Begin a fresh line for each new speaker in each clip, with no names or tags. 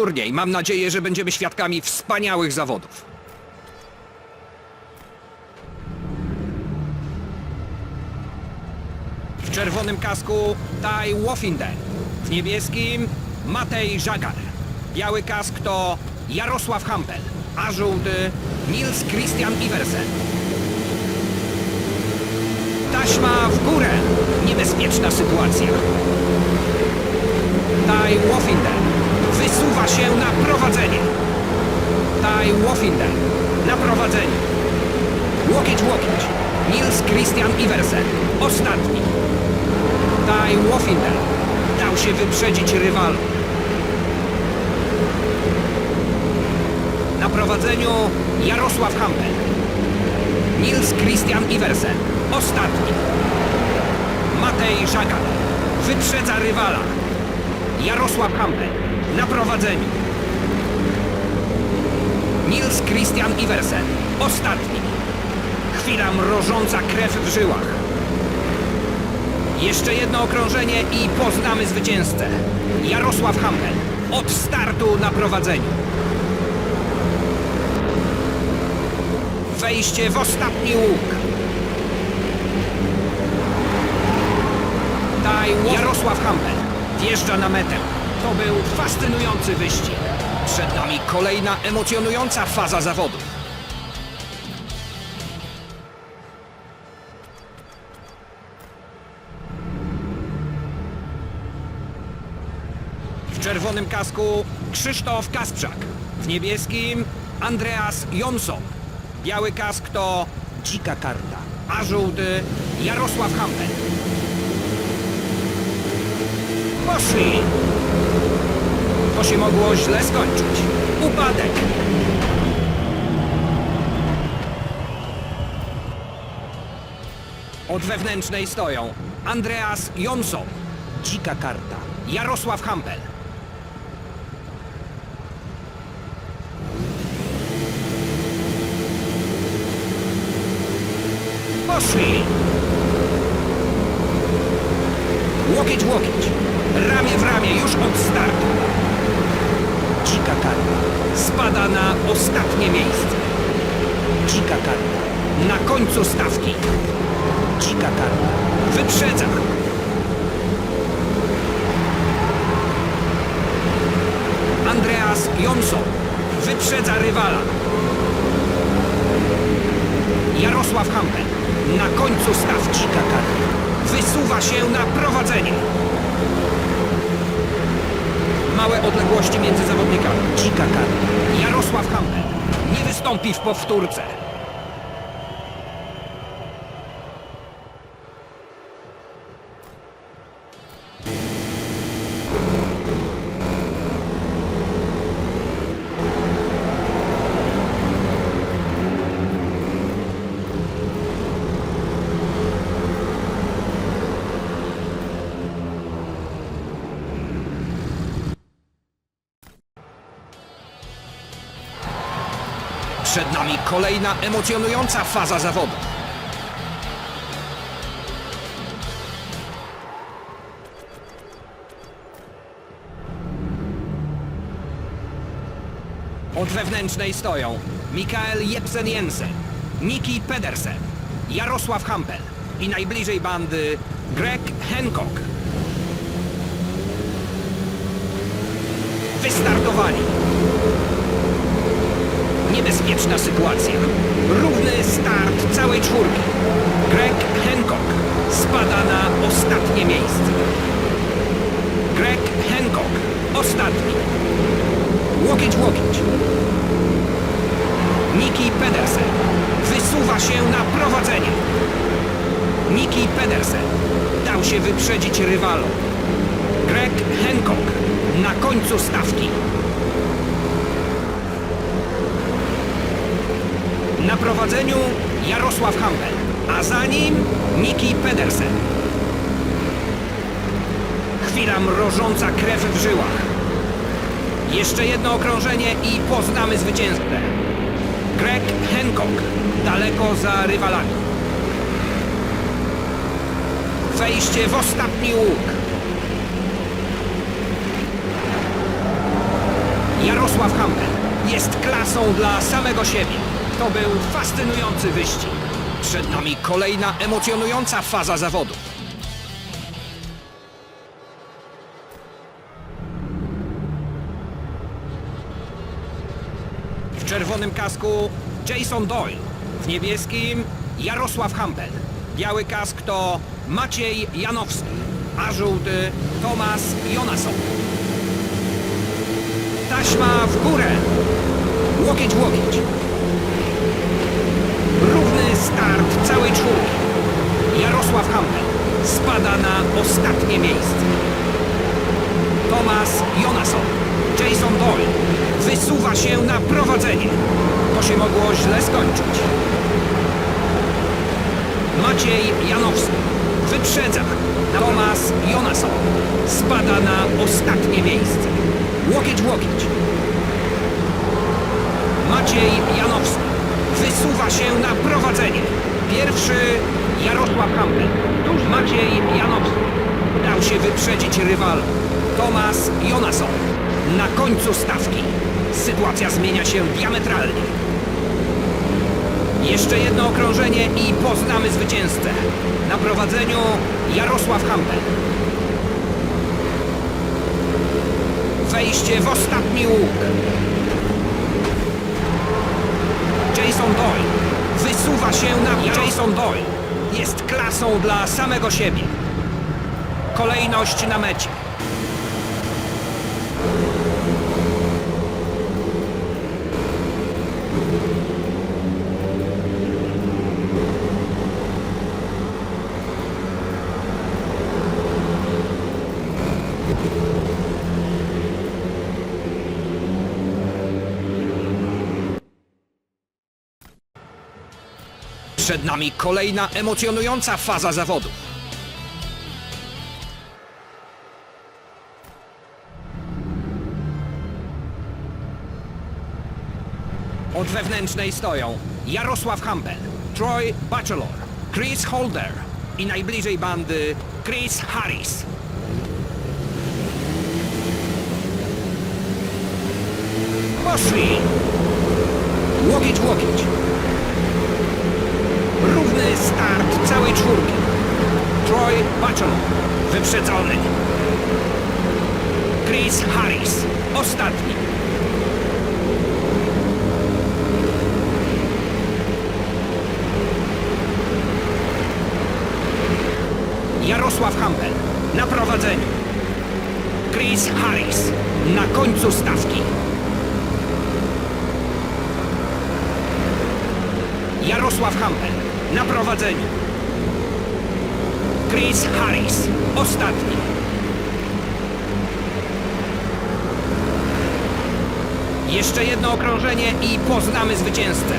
turniej. Mam nadzieję, że będziemy świadkami wspaniałych zawodów. W czerwonym kasku Tai Wofinden. W niebieskim Matej Żagar. Biały kask to Jarosław Hampel, a żółty Nils Christian Iversen. Taśma w górę. Niebezpieczna sytuacja. Tai Wofinden wysuwa się na prowadzenie. Tai Wofinden na prowadzenie. Łokieć, łokieć. Nils Christian Iversen. Ostatni. Tai Wofinden dał się wyprzedzić rywalu. Na prowadzeniu Jarosław Hampel. Nils Christian Iversen. Ostatni. Matej Żagan. Wyprzedza rywala. Jarosław Hampel. Na prowadzeniu. Nils Christian Iversen. Ostatni. Chwila mrożąca krew w żyłach. Jeszcze jedno okrążenie i poznamy zwycięzcę. Jarosław Hampel. Od startu na prowadzeniu. Wejście w ostatni łuk. Daj Jarosław Hampel wjeżdża na metę. To był fascynujący wyścig. Przed nami kolejna emocjonująca faza zawodu. W czerwonym kasku Krzysztof Kasprzak. W niebieskim Andreas Jonsson. Biały kask to Dzika Karta, a żółty Jarosław Hampel. Poszli! To się mogło źle skończyć. Upadek! Od wewnętrznej stoją Andreas Jonsson, Dzika Karta, Jarosław Hampel. Poszli! Łokieć, łokieć. Ramię w ramię już od startu. Dzika karta. Spada na ostatnie miejsce. Dzika karta. Na końcu stawki. Dzika karta. Wyprzedza. Andreas Jonsson. Wyprzedza rywala. Jarosław Hampel. Na końcu stawki. Dzika karta. Wysuwa się na prowadzenie. Małe odległości między zawodnikami. Dzika karta. Jarosław Hampel nie wystąpi w powtórce. Nami kolejna emocjonująca faza zawodu. Od wewnętrznej stoją Mikael Jepsen Jensen, Niki Pedersen, Jarosław Hampel i najbliżej bandy Greg Hancock. Wystartowali. Niebezpieczna sytuacja. Równy start całej czwórki. Greg Hancock spada na ostatnie miejsce. Greg Hancock ostatni. Łokieć, łokieć. Niki Pedersen wysuwa się na prowadzenie. Niki Pedersen dał się wyprzedzić rywalom. Greg Hancock na końcu stawki. Na prowadzeniu Jarosław Hampel, a za nim Niki Pedersen. Chwila mrożąca krew w żyłach. Jeszcze jedno okrążenie i poznamy zwycięzcę. Greg Hancock, daleko za rywalami. Wejście w ostatni łuk. Jarosław Hampel jest klasą dla samego siebie. To był fascynujący wyścig. Przed nami kolejna emocjonująca faza zawodów. W czerwonym kasku Jason Doyle, w niebieskim Jarosław Hampel. Biały kask to Maciej Janowski, a żółty Tomasz Jonasson. Taśma w górę. Łokieć łokieć. Równy start całej czwórki. Jarosław Hampel spada na ostatnie miejsce. Tomasz Jonasson, Jason Doyle wysuwa się na prowadzenie. To się mogło źle skończyć. Maciej Janowski wyprzedza. Tomasz Jonasson spada na ostatnie miejsce. Łokieć łokieć. Maciej Janowski wysuwa się na prowadzenie. Pierwszy Jarosław. Tuż Maciej Janowski dał się wyprzedzić rywalom. Tomasz Jonasson na końcu stawki. Sytuacja zmienia się diametralnie. Jeszcze jedno okrążenie i poznamy zwycięzcę. Na prowadzeniu Jarosław Hampel. Wejście w ostatni łuk. Jason Doyle wysuwa się na... Jason Doyle jest klasą dla samego siebie. Kolejność na mecie. Przed nami kolejna emocjonująca faza zawodów. Od wewnętrznej stoją Jarosław Hampel, Troy Bachelor, Chris Holder i najbliżej bandy Chris Harris. Poszli! Łokieć łokieć. Równy start całej czwórki. Wyprzedzony. Chris Harris ostatni. Jarosław Hampel na prowadzeniu. Chris Harris na końcu stawki. Jarosław Hampel na prowadzeniu. Chris Harris ostatni. Jeszcze jedno okrążenie i poznamy zwycięzcę.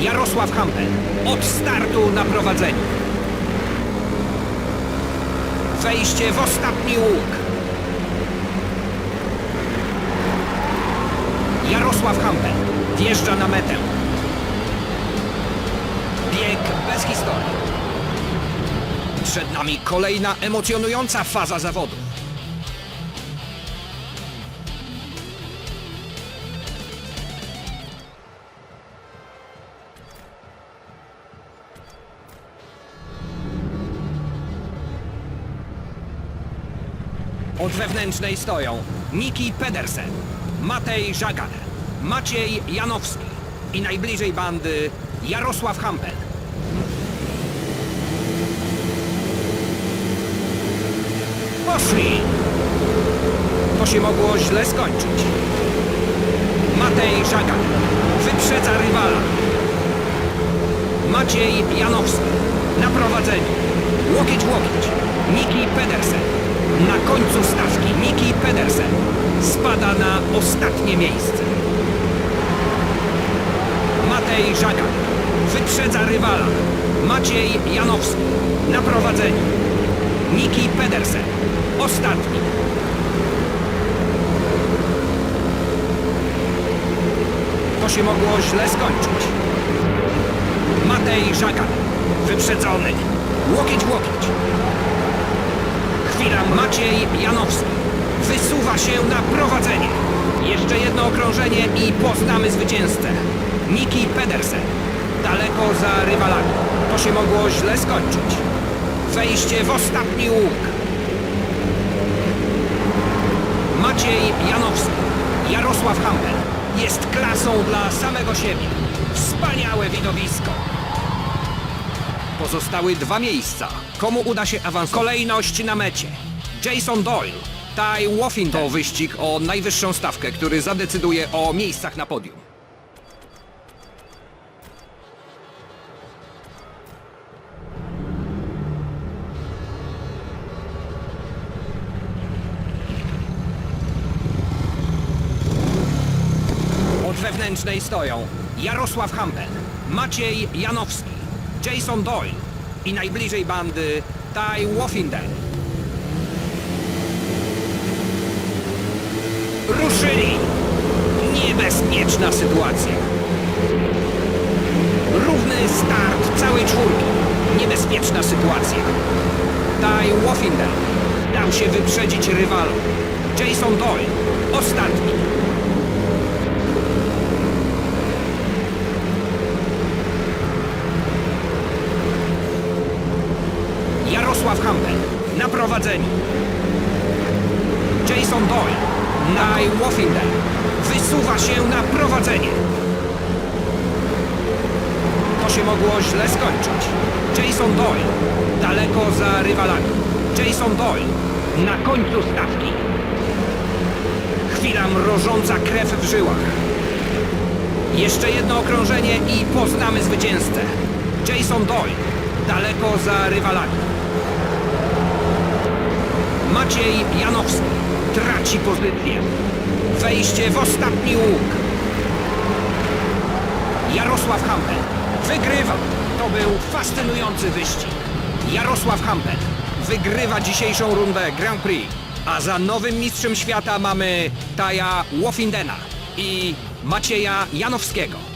Jarosław Hampel od startu na prowadzeniu. Wejście w ostatni łuk. Jarosław Hampel wjeżdża na metę. Bieg bez historii. Przed nami kolejna emocjonująca faza zawodu. Od wewnętrznej stoją Niki Pedersen, Matej Żagar, Maciej Janowski i najbliżej bandy Jarosław Hampel. To się mogło źle skończyć. Matej Żagar wyprzedza rywala. Maciej Janowski na prowadzeniu. Łokieć łokieć. Niki Pedersen na końcu stawki. Niki Pedersen spada na ostatnie miejsce. Matej Żagar wyprzedza rywala. Maciej Janowski na prowadzeniu. Niki Pedersen ostatni. To się mogło źle skończyć. Matej Żagar wyprzedzony. Łokieć łokieć. Chwila Maciej Janowski wysuwa się na prowadzenie. Jeszcze jedno okrążenie i poznamy zwycięzcę. Niki Pedersen. Daleko za rywalami. To się mogło źle skończyć. Wejście w ostatni łuk. Maciej Janowski. Jarosław Hampel. Jest klasą dla samego siebie. Wspaniałe widowisko. Pozostały dwa miejsca. Komu uda się awans? Kolejność na mecie. Jason Doyle, Ty Woffin to wyścig o najwyższą stawkę, który zadecyduje o miejscach na podium. Od wewnętrznej stoją Jarosław Hampel, Maciej Janowski, Jason Doyle i najbliżej bandy Ty Woffindel. Ruszyli! Niebezpieczna sytuacja. Równy start całej czwórki. Niebezpieczna sytuacja. Ty Woffindel dał się wyprzedzić rywalom. Jason Doyle ostatni. Jarosław Hampel na prowadzeniu. Jason Doyle, Ny Woffindel wysuwa się na prowadzenie. To się mogło źle skończyć. Jason Doyle daleko za rywalami. Jason Doyle na końcu stawki. Chwila mrożąca krew w żyłach. Jeszcze jedno okrążenie i poznamy zwycięzcę. Jason Doyle daleko za rywalami. Maciej Janowski traci pozycję. Wejście w ostatni łuk. Jarosław Hampel wygrywa. To był fascynujący wyścig. Jarosław Hampel wygrywa dzisiejszą rundę Grand Prix. A za nowym mistrzem świata mamy Taja Woffindena i Macieja Janowskiego.